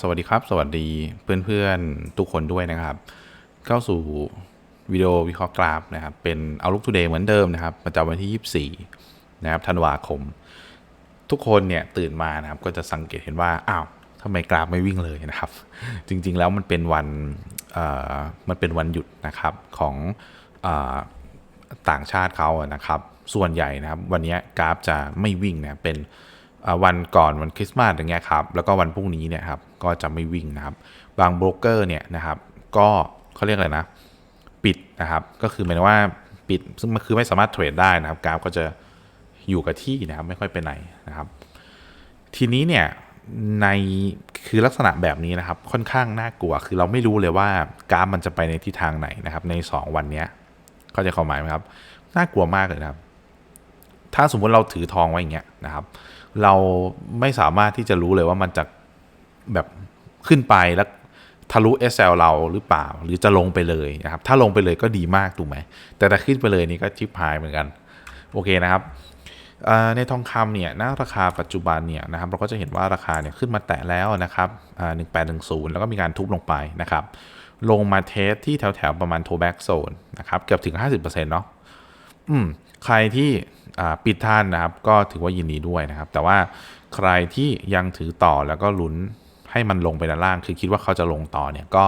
สวัสดีครับ สวัสดีเพื่อนๆ ทุกคนด้วยนะครับ เข้าสู่วิดีโอวิเคราะห์กราฟนะครับ เป็นเอาลุกทูเดย์เหมือนเดิมนะครับประจำวันที่ 24 นะครับธันวาคม ทุกคนเนี่ยตื่นมานะครับ ก็จะสังเกตเห็นว่า อ้าวทำไมกราฟไม่วิ่งเลยนะครับ จริงๆแล้วมันเป็นวันมันเป็นวันหยุดนะครับของอต่างชาติเขาอะนะครับ ส่วนใหญ่นะครับ วันนี้กราฟจะไม่วิ่งนะเป็น วันก่อนวันคริสต์มาสอย่างเงี้ยครับแล้วก็วันพรุ่งนี้เนี่ยครับก็จะไม่วิ่งนะครับบางโบรกเกอร์เนี่ยนะครับก็เขาเรียกอะไรนะ ปิดนะครับ ก็คือหมายว่าปิดซึ่งมันคือไม่สามารถเทรดได้นะครับกราฟก็จะอยู่กับที่นะครับ ไม่ค่อยไปไหนนะครับ ทีนี้เนี่ยในคือลักษณะแบบนี้นะครับ ค่อนข้างน่ากลัว คือเราไม่รู้เลยว่ากราฟมันจะไปในทิศทางไหนนะครับ ใน 2 วันนี้เข้าใจความหมายไหมครับ น่ากลัวมากเลยนะครับ ถ้าสมมติเราถือทองไว้อย่างเงี้ยนะครับ เราไม่สามารถที่จะรู้เลยว่ามันจะแบบขึ้นไปแล้วทะลุ SL เราหรือเปล่า หรือจะลงไปเลยนะครับ ถ้าลงไปเลยก็ดีมากถูกไหม แต่ถ้าขึ้นไปเลยนี่ก็ชิปหายเหมือนกัน โอเคนะครับในทองคำเนี่ยณราคาปัจจุบันเนี่ยนะครับเราก็จะเห็นว่าราคาเนี่ยขึ้นมาแตะแล้วนะครับหนึ่งแปดหนึ่งศูนย์แล้วก็มีการทุบลงไปนะครับ ลงมาเทสที่แถวๆ ประมาณโทแบ็กโซนนะครับ เกือบถึง 50%เนาะ อืมใครที่ปิดท่านนะครับ ก็ถือว่ายินดีด้วยนะครับ แต่ว่าใครที่ยังถือต่อแล้วก็ลุ้นให้มันลงไปด้านล่าง คือคิดว่าเขาจะลงต่อเนี่ยก็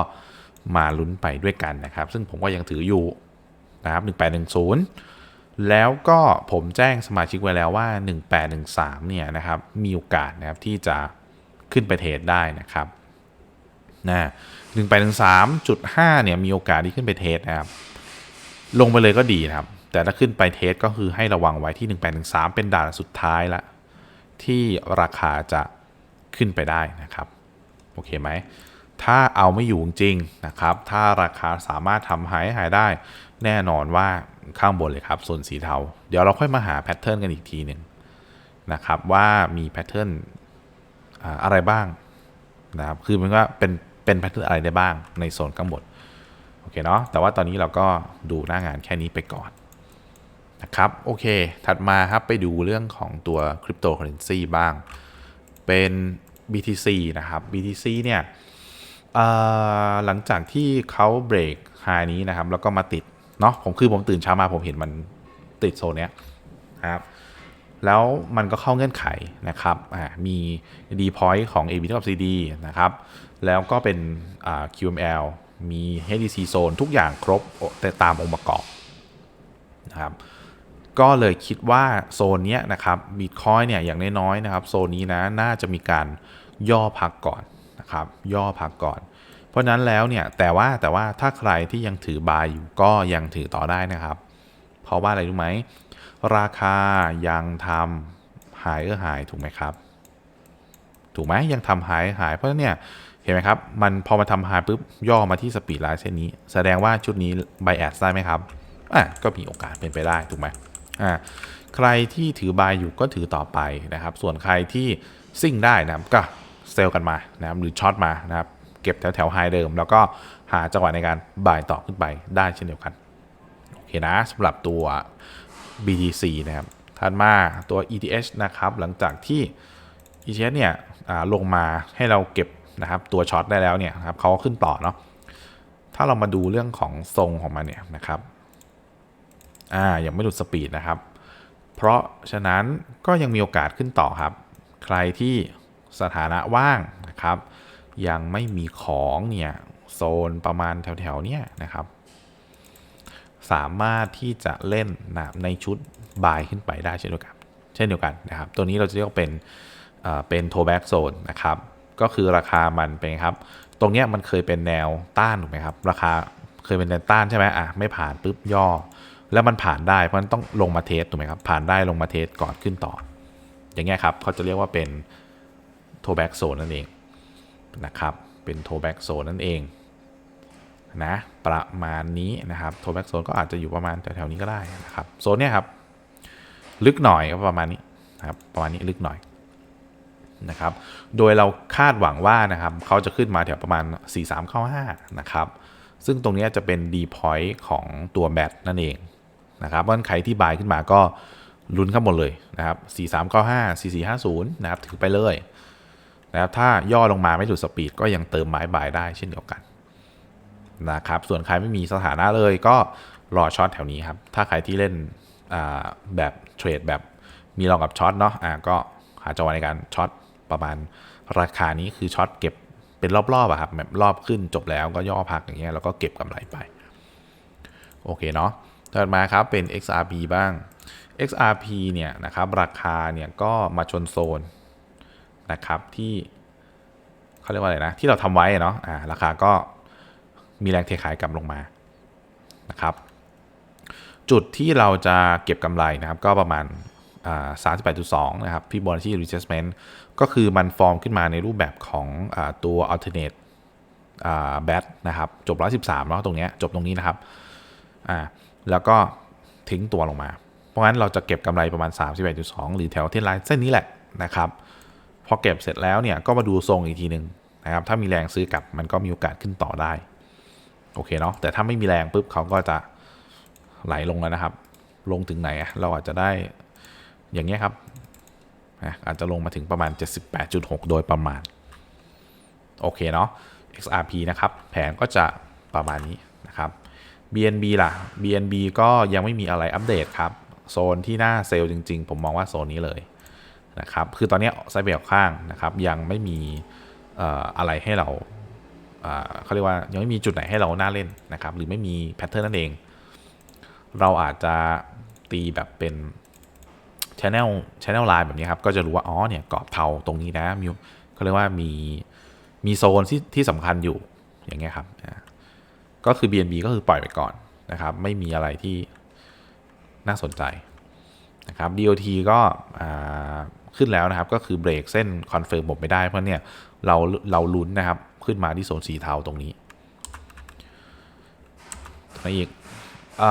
มาลุ้นไปด้วยกันนะครับ ซึ่งผมก็ยังถืออยู่นะครับ1810 แล้วก็ผมแจ้งสมาชิกไว้แล้วว่า 1813เนี่ยนะครับมีโอกาสนะครับที่จะขึ้นไปเทรดได้นะครับนะ1813.5เนี่ยมีโอกาสที่ขึ้นไปเทรดนะครับ ลงไปเลยก็ดีนะครับ แต่ถ้าขึ้นไปเทสก็คือให้ระวังไว้ที่ 1813 เป็นด่านสุดท้ายละที่ราคาจะขึ้นไปได้นะครับ โอเคไหม ถ้าเอาไม่อยู่จริงนะครับ ถ้าราคาสามารถทำหายหายได้ แน่นอนว่าข้างบนเลยครับส่วนสีเทา เดี๋ยวเราค่อยมาหาแพทเทิร์นกันอีกทีหนึ่งนะครับว่ามีแพทเทิร์นอ่าอะไรบ้างนะครับ คือมันก็เป็นเป็นแพทเทิร์นอะไรได้บ้างในโซนข้างบน โอเคเนาะ แต่ว่าตอนนี้เราก็ดูหน้างานแค่นี้ไปก่อน นะครับโอเค ถัดมาครับไปดูเรื่องของตัวคริปโตเคอเรนซีบ้าง เป็น BTC นะครับ BTC เนี่ยหลังจากที่เขาเบรกไฮนี้นะครับ แล้วก็มาติดเนาะผมคือผมตื่นเช้ามาผมเห็นมันติดโซนเนี้ยนะครับแล้วมันก็เข้าเงื่อนไขนะครับอ่ามี D point ของ AB เท่ากับ CD นะครับ แล้วก็เป็นอ่า QML มี HDC zone ทุกอย่างครบแต่ตามองค์ประกอบนะครับ ก็เลยคิดว่าโซนนี้นะครับบิตคอยเนี่ยอย่างน้อยๆนะครับโซนนี้นะน่าจะมีการย่อพักก่อนนะครับย่อพักก่อน เพราะนั้นแล้วเนี่ยแต่ว่าแต่ว่าถ้าใครที่ยังถือบายอยู่ก็ยังถือต่อได้นะครับ เพราะว่าอะไรรู้ไหมราคายังทำหายเออหายถูกไหมครับ ถูกไหมยังทำหายหายเพราะฉะนั้นเนี่ยเห็นไหมครับมันพอมาทำหายปุ๊บย่อมาที่สปีดไลน์เส้นนี้ แสดงว่าชุดนี้ไบแอดได้ไหมครับอะก็มีโอกาสเป็นไปได้ถูกไหม อ่าใครที่ถือบายอยู่ก็ถือต่อไปนะครับ ส่วนใครที่ซิ่งได้นะครับก็เซลล์กันมานะครับหรือช็อตมานะครับเก็บแถวแถวไฮเดิม แล้วก็หาจังหวะในการบายต่อขึ้นไปได้เช่นเดียวกัน โอเคนะสำหรับตัว BTC นะครับถัดมาตัว ETH นะครับ หลังจากที่ ETH เนี่ยลงมาให้เราเก็บนะครับตัวช็อตได้แล้วเนี่ยครับเขาก็ขึ้นต่อเนาะถ้าเรามาดูเรื่องของทรงของมันเนี่ยนะครับ อ่ายังไม่หลุดสปีดนะครับ เพราะฉะนั้นก็ยังมีโอกาสขึ้นต่อครับ ใครที่สถานะว่างนะครับ ยังไม่มีของเนี่ยโซนประมาณแถวๆเนี้ยนะครับ สามารถที่จะเล่นนะในชุดบายขึ้นไปได้เช่นเดียวกันเช่นเดียวกันนะครับ ตัวนี้เราจะเรียกว่าเป็นเอ่อเป็นโทแบ็กโซนนะครับ ก็คือราคามันเป็นครับ ตรงเนี้ยมันเคยเป็นแนวต้านถูกไหมครับ ราคาเคยเป็นแนวต้านใช่ไหมอะไม่ผ่านปุ๊บย่อ แล้วมันผ่านได้เพราะฉะนั้นต้องลงมาเทสถูกไหมครับผ่านได้ลงมาเทสก่อนขึ้นต่อ อย่างเงี้ยครับเขาจะเรียกว่าเป็นโทแบ็กโซนนั่นเองนะครับเป็นโทแบ็กโซนนั่นเองนะประมาณนี้นะครับโทแบ็กโซนก็อาจจะอยู่ประมาณแถวๆนี้ก็ได้นะครับโซนเนี้ยครับลึกหน่อยก็ประมาณนี้นะครับประมาณนี้ลึกหน่อยนะครับ โดยเราคาดหวังว่านะครับเขาจะขึ้นมาแถวประมาณ 4395 นะครับ ซึ่งตรงนี้จะเป็น D point ของตัวแบตนั่นเอง นะครับเพราะฉะนั้นใครที่บายขึ้นมาก็ลุ้นข้างบนเลยนะครับ 4395 4450 นะครับถือไปเลยนะครับถ้าย่อลงมาไม่หลุดสปีดก็ยังเติมไม้บายได้เช่นเดียวกันนะครับส่วนใครไม่มีสถานะเลยก็รอช็อตแถวนี้ครับ ถ้าใครที่เล่นแบบเทรดแบบมีรองกับช็อตเนาะอ่าก็หาจังหวะในการช็อตประมาณราคานี้คือช็อตเก็บเป็นรอบๆอะครับแบบรอบขึ้นจบแล้วก็ย่อพักอย่างเงี้ยแล้วก็เก็บกำไรไป โอเคเนาะ ถัดมาครับเป็น XRP บ้าง XRP เนี่ยนะครับราคาเนี่ยก็มาชนโซนนะครับที่เขาเรียกว่าอะไรนะที่เราทำไว้เนาะอ่าราคาก็มีแรงเทขายกลับลงมานะครับจุดที่เราจะเก็บกำไรนะครับก็ประมาณ38.2นะครับ Fibonacci retracement ก็คือมันฟอร์มขึ้นมาในรูปแบบของอตัว alternate bat นะครับจบ113เนาะตรงเนี้ยจบตรงนี้นะครับอ่า แล้วก็ทิ้งตัวลงมา เพราะงั้นเราจะเก็บกำไรประมาณ 31.2 หรือแถวเทนไลน์เส้นนี้แหละนะครับพอเก็บเสร็จแล้วเนี่ยก็มาดูทรงอีกทีหนึ่งนะครับถ้ามีแรงซื้อกลับมันก็มีโอกาสขึ้นต่อได้โอเคเนาะแต่ถ้าไม่มีแรงปุ๊บเขาก็จะไหลลงแล้วนะครับ ลงถึงไหนเราอาจจะได้อย่างเงี้ยครับอะอาจจะลงมาถึงประมาณ 78.6 โดยประมาณ โอเคเนาะ XRP นะครับ แผนก็จะประมาณนี้นะครับ BNB ล่ะ BNB ก็ยังไม่มีอะไรอัปเดตครับ โซนที่น้าเซลล์จริง ๆ ผมมองว่าโซนนี้เลยนะครับ คือตอนนี้ไซเบลข้างนะครับ ยังไม่มีอะไรให้เราเขาเรียกว่ายังไม่มีจุดไหนให้เราน่าเล่นนะครับ หรือไม่มีแพทเทิร์นนั่นเอง เราอาจจะตีแบบเป็น Channel Channel Line แบบนี้ครับ ก็จะรู้ว่า อ๋อ เนี่ยกรอบเทาตรงนี้นะมีเขาเรียกว่ามีมีโซนที่ที่สำคัญอยู่อย่างเงี้ยครับ ก็คือ BNB ก็คือปล่อยไปก่อนนะครับ ไม่มีอะไรที่น่าสนใจนะครับ DOT ก็ขึ้นแล้วนะครับ ก็คือเบรกเส้นคอนเฟิร์มผมไม่ได้ เพราะเนี่ยเราเราลุ้นนะครับ ขึ้นมาที่โซนสีเทาตรงนี้อะไรอีกอ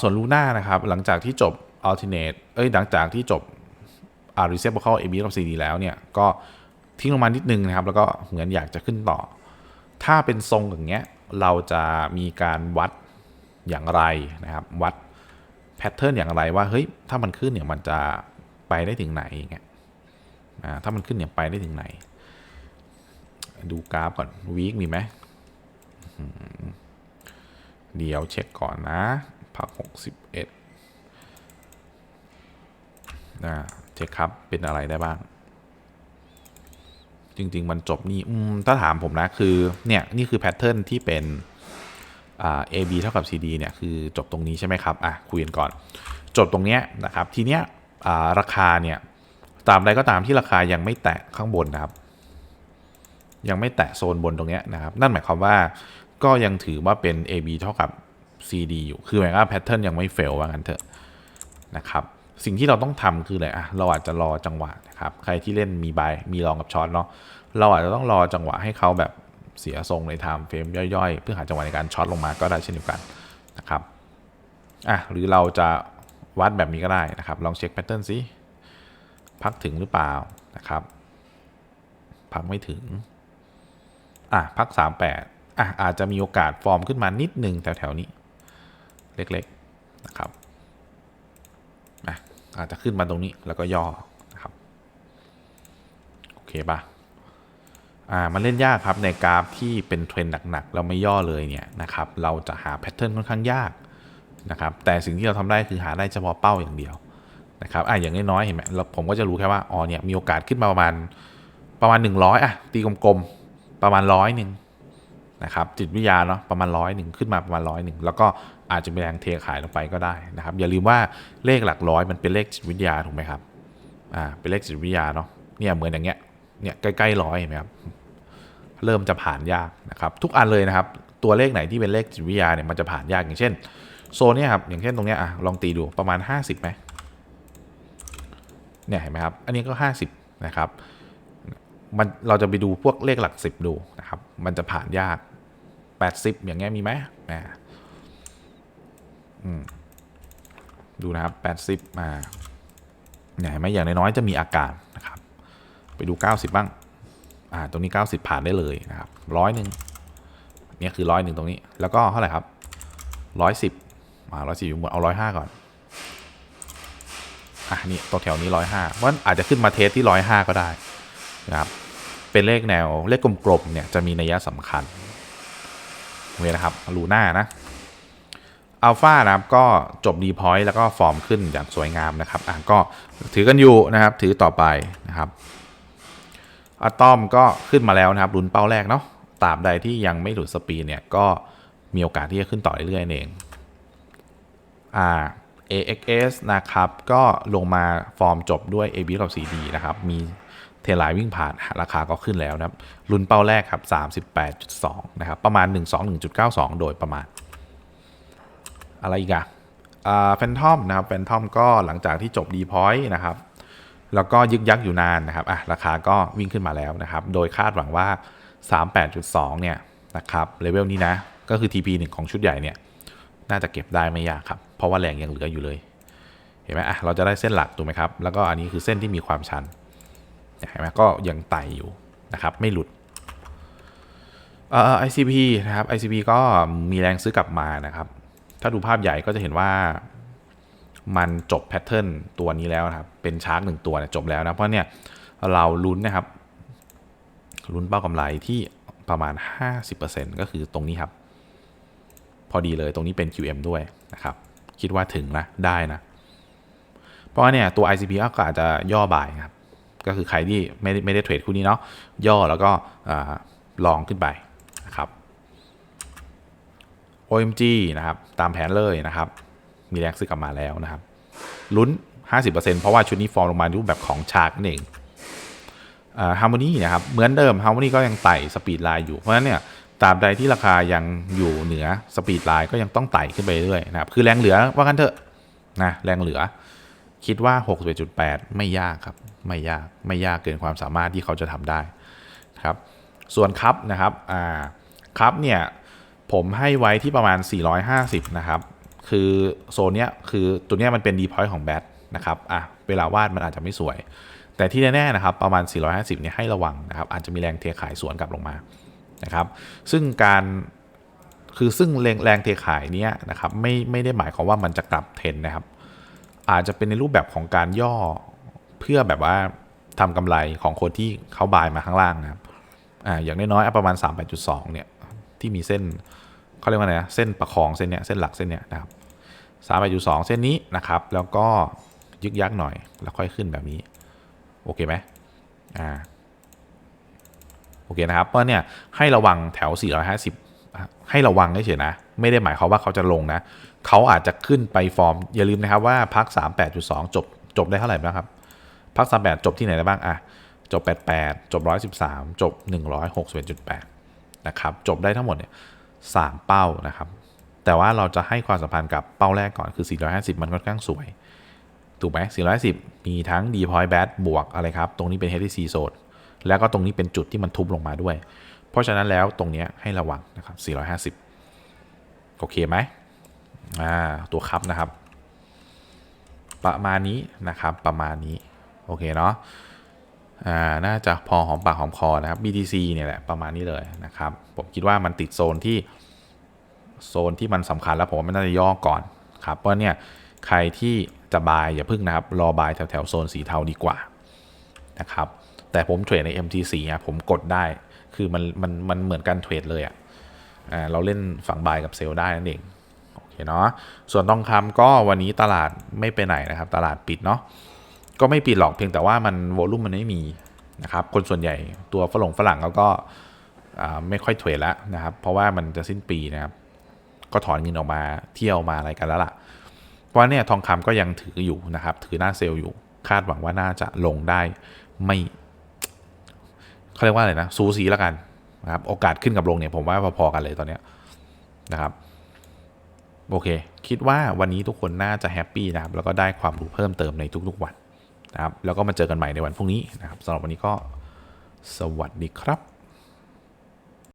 ส่วนลูน่านะครับ หลังจากที่จบ alternate เอ้ยหลังจากที่จบอ่า reciprocal AB กับ CD แล้วเนี่ย ก็ทิ้งลงมานิดนึงนะครับ แล้วก็เหมือนอยากจะขึ้นต่อ ถ้าเป็นทรงอย่างเงี้ย เราจะมีการวัดอย่างไรนะครับ วัดแพทเทิร์นอย่างไรว่าเฮ้ยถ้ามันขึ้นเนี่ยมันจะไปได้ถึงไหนอย่างเงี้ยอ่าถ้ามันขึ้นเนี่ยไปได้ถึงไหน ดูกราฟก่อนวีคมีไหมเดี๋ยวเช็คก่อนนะพัก61นะเช็คครับเป็นอะไรได้บ้าง จริง ๆ มันจบนี่ถ้าถามผมนะคือเนี่ยนี่คือแพทเทิร์นที่เป็นอ่า AB เท่ากับ CD เนี่ยคือจบตรงนี้ใช่ไหมครับอะคุยกันก่อน จบตรงเนี้ยนะครับทีเนี้ยราคาเนี่ยตามใดก็ตามที่ราคายังไม่แตะข้างบนนะครับ ยังไม่แตะโซนบนตรงเนี้ยนะครับ นั่นหมายความว่าก็ยังถือว่าเป็น AB เท่ากับ CD อยู่ คือหมายความว่าแพทเทิร์นยังไม่เฟลว่างั้นเถอะนะครับ สิ่งที่เราต้องทำคืออะไรอะเราอาจจะรอจังหวะนะครับใครที่เล่นมีบายมีลองกับช็อตเนาะเราอาจจะต้องรอจังหวะให้เขาแบบเสียทรงในไทม์เฟรมย่อยๆ เพื่อหาจังหวะในการช็อตลงมาก็ได้เช่นเดียวกันนะครับอะหรือเราจะวัดแบบนี้ก็ได้นะครับ ลองเช็คแพทเทิร์นสิพักถึงหรือเปล่านะครับ พักไม่ถึงอะพัก 38อะอาจจะมีโอกาสฟอร์มขึ้นมานิดนึงแถวๆนี้ เล็กๆนะครับ อาจจะขึ้นมาตรงนี้แล้วก็ย่อนะครับโอเคปะอ่ามันเล่นยากครับในกราฟที่เป็นเทรนด์หนักๆเราไม่ย่อเลยเนี่ยนะครับเราจะหาแพทเทิร์นค่อนข้างยากนะครับแต่สิ่งที่เราทำได้คือหาได้เฉพาะเป้าอย่างเดียวนะครับอะอย่างน้อยๆเห็นไหมเราผมก็จะรู้แค่ว่าอ๋อเนี่ยมีโอกาสขึ้นมาประมาณประมาณ 100อะตีกลมๆประมาณร้อยหนึ่ง นะครับจิตวิทยาเนาะประมาณร้อยหนึ่งขึ้นมาประมาณร้อยหนึ่งแล้วก็อาจจะมีแรงเทขายลงไปก็ได้นะครับ อย่าลืมว่าเลขหลักร้อยมันเป็นเลขจิตวิทยาถูกไหมครับอ่าเป็นเลขจิตวิทยาเนาะเนี่ยเหมือนอย่างเงี้ยเนี่ยใกล้ๆร้อยเห็นไหมครับเริ่มจะผ่านยากนะครับ ทุกอันเลยนะครับ ตัวเลขไหนที่เป็นเลขจิตวิทยาเนี่ยมันจะผ่านยากอย่างเช่นโซนเนี่ยครับอย่างเช่นตรงเนี้ยอะลองตีดูประมาณ 50ไหมเนี่ยเห็นไหมครับอันนี้ก็ 50 นะครับมันเราจะไปดูพวกเลขหลัก 10 ดูนะครับ มันจะผ่านยาก 80 อย่างเงี้ยมีไหมอ่าดูนะครับ 80มาเนี่ยเห็นไหมอย่างน้อยๆจะมีอาการนะครับ ไปดู 90 บ้าง อ่า ตรงนี้ 90 ผ่านได้เลยนะครับร้อยหนึ่งเนี่ยคือร้อยหนึ่งตรงนี้ แล้วก็เท่าไหร่ครับร้อยสิบอ่าร้อยสิบอยู่หมดเอาร้อยห้าก่อน อะนี่ตัวแถวนี้ร้อยห้าเพราะฉะนั้นอาจจะขึ้นมาเทสที่ร้อยห้าก็ได้นะครับ เป็นเลขแนวเลขกลมๆเนี่ยจะมีนัยสำคัญ โอเคนะครับลูน่านะอัลฟานะครับก็จบดีพอยต์แล้วก็ฟอร์มขึ้นอย่างสวยงามนะครับอะก็ถือกันอยู่นะครับถือต่อไปนะครับอะตอมก็ขึ้นมาแล้วนะครับลุ้นเป้าแรกเนาะตราบใดที่ยังไม่หลุดสปีดเนี่ยก็มีโอกาสที่จะขึ้นต่อเรื่อยๆเองอ่า AXS นะครับ ก็ลงมาฟอร์มจบด้วย AB กับ CD นะครับ มีเทลน์วิ่งผ่านราคาก็ขึ้นแล้วนะครับรุ่นเป้าแรกครับ 38.2 นะครับ ประมาณ 12.1.92 โดยประมาณ อะไรอีกอะอ่าแฟนทอมนะครับแฟนทอมก็หลังจากที่จบดีพอยต์นะครับ แล้วก็ยึกยักอยู่นานนะครับอะราคาก็วิ่งขึ้นมาแล้วนะครับ โดยคาดหวังว่า 38.2 เนี่ยนะครับเลเวลนี้นะ ก็คือ TP 1 ของชุดใหญ่เนี่ย น่าจะเก็บได้ไม่ยากครับ เพราะว่าแรงยังเหลืออยู่เลย เห็นไหมอะเราจะได้เส้นหลักถูกไหมครับ แล้วก็อันนี้คือเส้นที่มีความชันเห็นไหมก็ยังไต่อยู่นะครับ ไม่หลุดเอ่อ ICP นะครับ ICP ก็มีแรงซื้อกลับมานะครับ ถ้าดูภาพใหญ่ก็จะเห็นว่ามันจบแพทเทิร์นตัวนี้แล้วนะครับ เป็นชาร์กหนึ่งตัวเนี่ยจบแล้วนะ เพราะเนี่ยเราลุ้นนะครับ ลุ้นเป้ากำไรที่ประมาณ 50%ก็คือตรงนี้ครับ พอดีเลยตรงนี้เป็น QM ด้วยนะครับ คิดว่าถึงนะได้นะ เพราะว่าเนี่ยตัว ICP ก็อาจจะย่อบ่ายครับ ก็คือใครที่ไม่ได้ไม่ได้เทรดคู่นี้เนาะย่อแล้วก็ลองขึ้นไปนะครับ OMG นะครับ ตามแผนเลยนะครับ มีแรงซื้อกลับมาแล้วนะครับลุ้น 50%เพราะว่าชุดนี้ฟอร์มลงมารูปแบบของชาร์กนั่นเองฮาร์โมนีนะครับ เหมือนเดิมฮาร์โมนีก็ยังไต่สปีดไลน์อยู่ เพราะฉะนั้นเนี่ย ตราบใดที่ราคายังอยู่เหนือสปีดไลน์ก็ยังต้องไต่ขึ้นไปเรื่อยนะครับ คือแรงเหลือว่ากันเถอะนะแรงเหลือ คิดว่า 61.8 ไม่ยากครับ ไม่ยากไม่ยากเกินความสามารถที่เขาจะทำได้ครับ ส่วนคัพนะครับอ่าคัพเนี่ยผมให้ไว้ที่ประมาณ 450 นะครับ คือโซนเนี้ยคือตัวเนี้ยมันเป็นดีพอยต์ของแบทนะครับอะเวลาวาดมันอาจจะไม่สวย แต่ที่แน่ๆนะครับประมาณ 450 เนี่ยให้ระวังนะครับอาจจะมีแรงเทขายสวนกลับลงมา นะครับ ซึ่งการคือซึ่งแรงแรงเทขายเนี้ยนะครับไม่ไม่ได้หมายความว่ามันจะกลับเทรนนะครับ อาจจะเป็นในรูปแบบของการย่อเพื่อแบบว่าทำกำไรของคนที่เขาบายมาข้างล่างนะครับอ่าอย่างน้อยๆประมาณ 3.2เนี่ยที่มีเส้นเขาเรียกว่าไงนะเส้นประคองเส้นเนี้ยเส้นหลักเส้นเนี้ยนะครับ38.2เส้นนี้นะครับ แล้วก็ยึกยักหน่อยแล้วค่อยขึ้นแบบนี้ โอเคไหมอ่า โอเคนะครับเพราะเนี่ยให้ระวังแถว 450 ให้ระวังเฉยนะ ไม่ได้หมายความว่าเขาจะลงนะเขาอาจจะขึ้นไปฟอร์ม อย่าลืมนะครับว่าพัก 38.2 จบจบได้เท่าไหร่บ้างครับพัก 38 จบที่ไหนได้บ้างอะจบ 88 จบ 113 จบ 161.8 นะครับ จบได้ทั้งหมดเนี่ยสามเป้านะครับ แต่ว่าเราจะให้ความสัมพันธ์กับเป้าแรกก่อนคือ 450 มันค่อนข้างสวย ถูกไหม410มีทั้ง d p o i n t bad บวกอะไรครับ ตรงนี้เป็น HTC zone แล้วก็ตรงนี้เป็นจุดที่มันทุบลงมาด้วย เพราะฉะนั้นแล้วตรงนี้ให้ระวังนะครับ 450 โอเคไหมอ่าตัวคับนะครับ ประมาณนี้นะครับประมาณนี้ โอเคเนาะอ่าน่าจะพอหอมปากหอมคอนะครับ BTC เนี่ยแหละประมาณนี้เลยนะครับ ผมคิดว่ามันติดโซนที่โซนที่มันสำคัญแล้วผมว่ามันน่าจะย่อก่อนครับเพราะเนี่ยใครที่จะบายอย่าพึ่งนะครับ รอบายแถวแถวๆโซนสีเทาดีกว่านะครับ แต่ผมเทรดใน MT4 อะผมกดได้ คือมันมันมันเหมือนกันเทรดเลยอะอ่าเราเล่นฝั่งบายกับเซลได้นั่นเองโอเคเนาะส่วนทองคำก็วันนี้ตลาดไม่ไปไหนนะครับ ตลาดปิดเนาะก็ไม่ปิดหรอกเพียงแต่ว่ามันโวลุ่มมันไม่มีนะครับคนส่วนใหญ่ตัวฝรั่งฝรั่งเขาก็ไม่ค่อยเทรดแล้วนะครับ เพราะว่ามันจะสิ้นปีนะครับ ก็ถอนเงินออกมาเที่ยวมาอะไรกันแล้วล่ะ เพราะว่าเนี่ยทองคำก็ยังถืออยู่นะครับ ถือหน้าเซลล์อยู่ คาดหวังว่าน่าจะลงได้ไม่ เขาเรียกว่าอะไรนะซูซีแล้วกันนะครับโอกาสขึ้นกับลงเนี่ยผมว่าพอๆกันเลยตอนเนี้ยนะครับโอเค คิดว่าวันนี้ทุกคนน่าจะแฮปปี้นะครับ แล้วก็ได้ความรู้เพิ่มเติมในทุกๆวันนะครับ แล้วก็มาเจอกันใหม่ในวันพรุ่งนี้นะครับสำหรับวันนี้ก็สวัสดีครับ